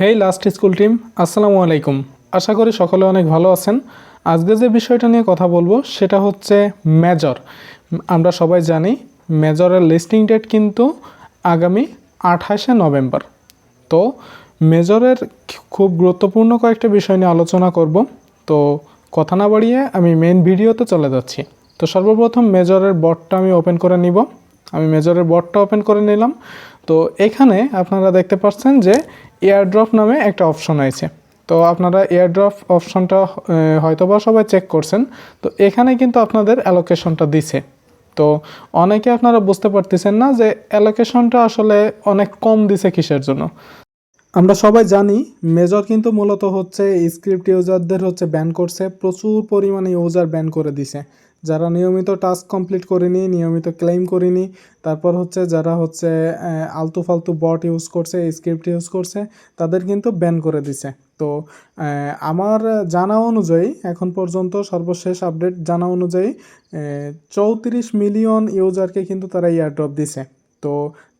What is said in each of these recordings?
হেই last school team আসসালামু আলাইকুম। আশা করি সকলে অনেক ভালো আছেন। আজকে যে বিষয়টা নিয়ে কথা বলব, সেটা হচ্ছে মেজর আমরা সবাই জানি মেজরের লিস্টিং ডেট কিন্তু আগামী আঠাশে নভেম্বর। তো মেজরের খুব গুরুত্বপূর্ণ কয়েকটা বিষয় নিয়ে আলোচনা করব। তো, কথা না বাড়িয়ে আমি মেন ভিডিওতে চলে যাচ্ছি। তো, সর্বপ্রথম মেজরের বটটা আমি ওপেন করে নিব। আমি মেজরের বটটা ওপেন করে নিলাম। তো, এখানে আপনারা দেখতে পাচ্ছেন যে এয়ারড্রপ নামে একটা অপশন আছে তো আপনারা এয়ারড্রপ অপশনটা হয়তোবা সবাই চেক করছেন। তো এখানে কিন্তু আপনাদের অ্যালোকেশনটা দিছে। তো অনেকে আপনারা বুঝতে পারতেছেন না যে অ্যালোকেশনটা আসলে অনেক কম দিছে কিসের জন্য। আমরা সবাই জানি মেজর কিন্তু মূলত হচ্ছে স্ক্রিপ্ট ইউজারদের হচ্ছে ব্যান করছে, প্রচুর পরিমাণে ইউজার ব্যান করে দিছে। যারা নিয়মিত টাস্ক কমপ্লিট করেনি, নিয়মিত ক্লেম করেনি, তারপর হচ্ছে যারা হচ্ছে আলতু ফালতু বট ইউজ করছে স্ক্রিপ্ট ইউজ করছে, তাদের কিন্তু ব্যান করে দিছে। তো আমার জানা অনুযায়ী, এখন পর্যন্ত সর্বশেষ আপডেট জানা অনুযায়ী চৌত্রিশ মিলিয়ন ইউজারকে কিন্তু তারা ইয়ারড্রপ দিছে। তো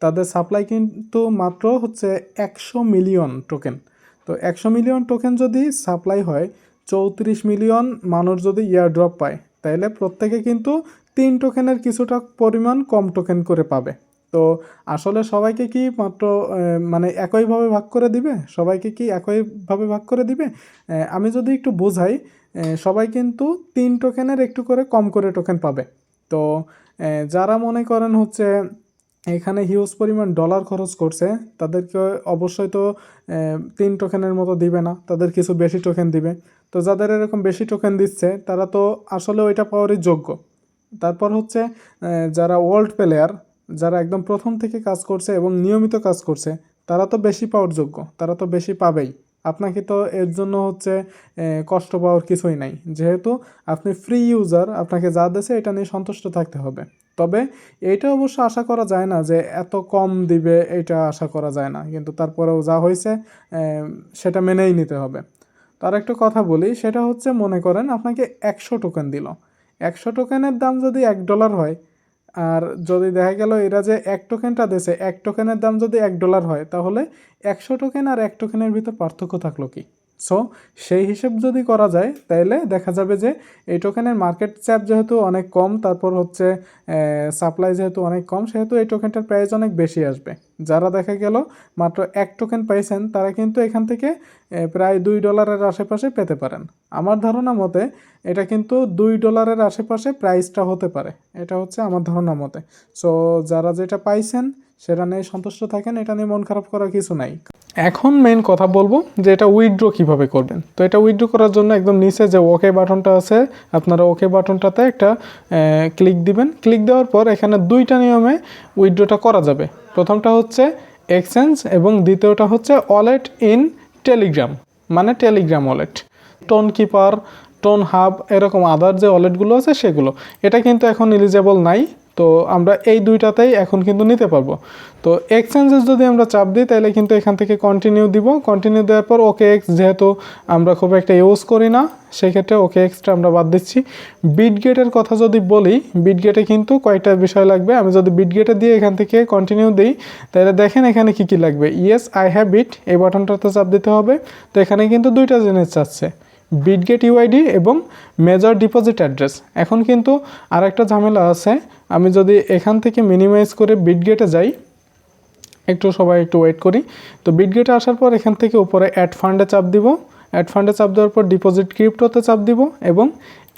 তাদের সাপ্লাই কিন্তু মাত্র হচ্ছে একশো মিলিয়ন টোকেন তো একশো মিলিয়ন টোকেন যদি সাপ্লাই হয়, চৌত্রিশ মিলিয়ন মানুষ যদি ইয়ারড্রপ পায় তাহলে প্রত্যেকে কিন্তু তিন টোকেনের কিছুটা পরিমাণ কম টোকেন করে পাবে। তো আসলে সবাইকে কি মাত্র মানে একইভাবে ভাগ করে দিবে? সবাইকে কি একইভাবে ভাগ করে দিবে? আমি যদি একটু বোঝাই সবাই কিন্তু তিন টোকেনের একটু করে কম করে টোকেন পাবে। তো যারা মনে করেন হচ্ছে এখানে হিউজ পরিমাণ ডলার খরচ করছে। তাদেরকে অবশ্যই তো তিন টোকেনের মতো দিবে না। তাদের কিছু বেশি টোকেন দিবে। তো যাদের এরকম বেশি টোকেন দিচ্ছে, তারা তো আসলে ওইটা পাওয়ারই যোগ্য। তারপর হচ্ছে যারা ওয়ার্ল্ড প্লেয়ার যারা একদম প্রথম থেকে কাজ করছে এবং নিয়মিত কাজ করছে, তারা তো বেশি পাওয়ার যোগ্য। তারা তো বেশি পাবেই। আপনাকে তো এর জন্য হচ্ছে কষ্ট পাওয়ার কিছুই নাই। যেহেতু আপনি ফ্রি ইউজার আপনাকে যা দেছে এটা নিয়ে সন্তুষ্ট থাকতে হবে। তবে এইটা অবশ্য আশা করা যায় না যে এত কম দিবে এটা আশা করা যায় না। কিন্তু তারপরেও যা হয়েছে সেটা মেনেই নিতে হবে। তার একটা কথা বলি, সেটা হচ্ছে মনে করেন আপনাকে একশো টোকেন দিল। একশো টোকেনের দাম যদি এক ডলার হয়, আর যদি দেখা গেল এরা যে এক টোকেনটা দেশে এক টোকেনের দাম যদি এক ডলার হয়, তাহলে একশো টোকেন আর এক টোকেনের ভিতর পার্থক্য থাকল কি? সো সেই হিসেব যদি করা যায় তাহলে দেখা যাবে যে এই টোকেনের মার্কেট চ্যাপ যেহেতু অনেক কম, তারপর হচ্ছে সাপ্লাই যেহেতু অনেক কম, সেহেতু এই টোকেনটার প্রাইস অনেক বেশি আসবে। যারা দেখা গেল মাত্র এক টোকেন পাইছেন, তারা কিন্তু এখান থেকে প্রায় দুই ডলারের আশেপাশে পেতে পারেন। আমার ধারণা মতে এটা কিন্তু দুই ডলারের আশেপাশে প্রাইসটা হতে পারে। এটা হচ্ছে আমার ধারণা মতে। সো যারা যেটা পাইছেন, সেটা নিয়ে সন্তুষ্ট থাকেন, এটা নিয়ে মন খারাপ করার কিছু নাই। এখন মেন কথা বলব যে এটা উইথড্র কীভাবে করবেন। তো এটা উইথড্র করার জন্য একদম নিচে যে ওকে বাটনটা আছে, আপনারা ওকে বাটনটাতে একটা ক্লিক দিবেন। ক্লিক দেওয়ার পর এখানে দুইটা নিয়মে উইথড্রটা করা যাবে। প্রথমটা হচ্ছে এক্সচেঞ্জ এবং দ্বিতীয়টা হচ্ছে ওয়ালেট ইন টেলিগ্রাম মানে Telegram wallet Tonkeeper Tonhub এরকম আদার যে ওয়ালেটগুলো আছে সেগুলো। এটা কিন্তু এখন এলিজেবল নাই। তো আমরা এই দুইটাতেই এখন কিন্তু নিতে পারব। তো এক্সচেঞ্জেস যদি আমরা চাপ দিই, তাহলে কিন্তু এখান থেকে কন্টিনিউ দিব। কন্টিনিউ দেওয়ার পর ওকে এক্স যেহেতু আমরা খুব একটা ইউজ করি না, সেক্ষেত্রে ওকে এক্সটা আমরা বাদ দিচ্ছি। বিটগেটের কথা যদি বলি বিটগেটে কিন্তু কয়েকটা বিষয় লাগবে। আমি যদি বিটগেটে দিয়ে এখান থেকে কন্টিনিউ দিই, তাহলে দেখেন এখানে কি কি লাগবে। ইয়েস আই হ্যাভ বিট এই বাটনটাতে চাপ দিতে হবে। তো এখানে কিন্তু দুইটা জিনিস চাচ্ছে বিটগেট ইউআইডি এবং মেজর ডিপোজিট অ্যাড্রেস এখন কিন্তু আর একটা ঝামেলা আছে। আমি যদি এখান থেকে মিনিমাইজ করে বিটগেটে যাই, একটু সবাই একটু ওয়েট করি। তো বিটগেটে আসার পর এখান থেকে উপরে অ্যাড ফান্ডে চাপ দিব। অ্যাড ফান্ডে চাপ দেওয়ার পর ডিপোজিট ক্রিপ্টোতে চাপ দিব এবং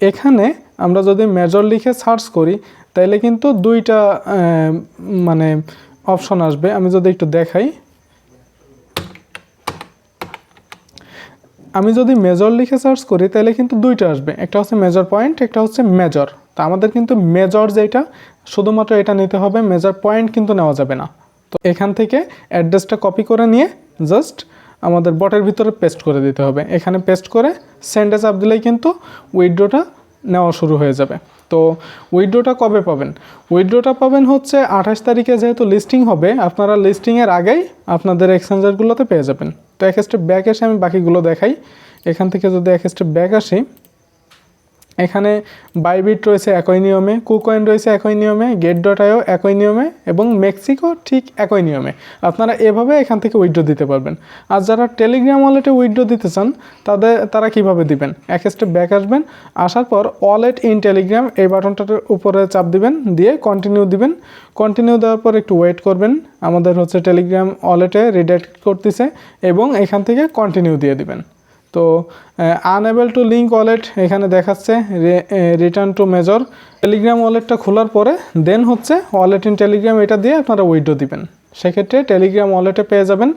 এখানে আমরা যদি মেজর লিখে সার্চ করি, তাইলে কিন্তু দুইটা মানে অপশন আসবে। আমি যদি একটু দেখাই। আমি যদি মেজর লিখে সার্চ করি, তাহলে কিন্তু দুইটা আসবে। একটা হচ্ছে মেজর পয়েন্ট একটা হচ্ছে মেজর তা আমাদের কিন্তু মেজর যেটা, শুধুমাত্র এটা নিতে হবে মেজর পয়েন্ট কিন্তু নেওয়া যাবে না। তো এখান থেকে অ্যাড্রেসটা কপি করে নিয়ে জাস্ট আমাদের বটের ভিতরে পেস্ট করে দিতে হবে। এখানে পেস্ট করে সেন্ডে চাপ দিলেই কিন্তু উইড্রোটা নেওয়া শুরু হয়ে যাবে। তো উইড্রোটা কবে পাবেন? উইড্রোটা পাবেন হচ্ছে আঠাশ তারিখে যেহেতু লিস্টিং হবে, আপনারা লিস্টিংয়ের আগেই আপনাদের এক্সচেঞ্জারগুলোতে পেয়ে যাবেন। তো এক স্টেপ ব্যাক এসে আমি বাকিগুলো দেখাই। এখান থেকে যদি এক স্টেপ ব্যাক আসি এখানে বাইবিট রয়েছে একই নিয়মে কুকয়েন রয়েছে একই নিয়মে গেট ডটায়ও একই নিয়মে এবং মেক্সিকো ঠিক একই নিয়মে। আপনারা এভাবে এখান থেকে উইড্রো দিতে পারবেন। আর যারা টেলিগ্রাম ওয়ালেটে উইড্রো দিতে চান, তাদের, তারা কীভাবে দিবেন? এক স্টেপ ব্যাক আসবেন, আসার পর ওয়ালেট ইন টেলিগ্রাম এই বাটনটার উপরে চাপ দিবেন, দিয়ে কন্টিনিউ দিবেন। কন্টিনিউ দেওয়ার পর একটু ওয়েট করবেন, আমাদের হচ্ছে টেলিগ্রাম ওয়ালেটে রিডাইরেক্ট করতেছে এবং এখান থেকে কন্টিনিউ দিয়ে দিবেন। তো আনএবল টু লিঙ্ক ওয়ালেট এখানে দেখাচ্ছে রিটার্ন টু মেজর টেলিগ্রাম ওয়ালেটটা খোলার পরে দেন হচ্ছে ওয়ালেট ইন টেলিগ্রাম এটা দিয়ে আপনারা উইড্রো দিবেন। সেক্ষেত্রে টেলিগ্রাম ওয়ালেটে পেয়ে যাবেন।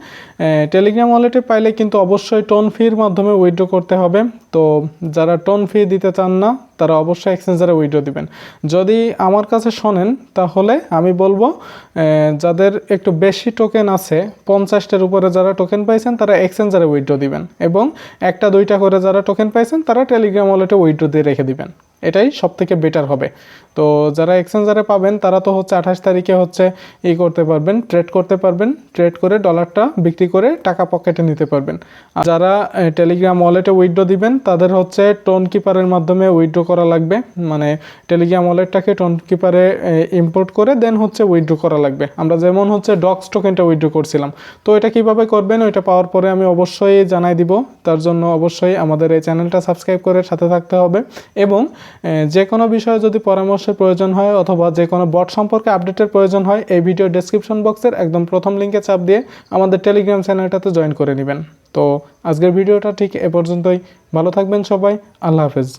টেলিগ্রাম ওয়ালেটে পাইলে কিন্তু অবশ্যই টোন ফির মাধ্যমে উইড্রো করতে হবে। তো যারা টোন ফি দিতে চান না, তারা অবশ্যই এক্সচেঞ্জারে উইড্রো দিবেন। যদি আমার কাছে শোনেন, তাহলে আমি বলব যাদের একটু বেশি টোকেন আছে, পঞ্চাশটার উপরে যারা টোকেন পাইছেন, তারা এক্সচেঞ্জারে উইড্রো দিবেন। এবং একটা, দুইটা করে যারা টোকেন পাইছেন, তারা টেলিগ্রাম ওয়ালেটে উইড্রো দিয়ে রেখে দিবেন। এটাই সব থেকে বেটার হবে। তো যারা এক্সচেঞ্জারে পাবেন, তারা তো হচ্ছে আঠাশ তারিখে হচ্ছে ই করতে পারবেন ট্রেড করতে পারবেন ট্রেড করে ডলারটা বিক্রি করে টাকা পকেটে নিতে পারবেন। আর যারা টেলিগ্রাম ওয়ালেটে উইড্রো দিবেন, তাদের হচ্ছে টোন কিপারের মাধ্যমে উইড্রো করা লাগবে। মানে টেলিগ্রাম ওয়ালেটটাকে টোন কিপারে ইম্পোর্ট করে দেন হচ্ছে উইড্রো করা লাগবে। আমরা যেমন হচ্ছে ডক্স টোকেনটা উইড্রো করছিলাম। তো এটা কীভাবে করবেন, ওইটা পাওয়ার পরে আমি অবশ্যই জানাই দিব। তার জন্য অবশ্যই আমাদের এই চ্যানেলটা সাবস্ক্রাইব করে সাথে থাকতে হবে। এবং যে কোনো বিষয়ে যদি পরামর্শের প্রয়োজন হয় অথবা যে কোনো বট সম্পর্কে আপডেটের প্রয়োজন হয়, এই ভিডিও ডেসক্রিপশন বক্সের একদম প্রথম লিঙ্কে চাপ দিয়ে আমাদের টেলিগ্রাম চ্যানেলটাতে জয়েন করে নেবেন। তো আজকের ভিডিওটা ঠিক এ পর্যন্তই। ভালো থাকবেন সবাই। আল্লাহ হাফেজ।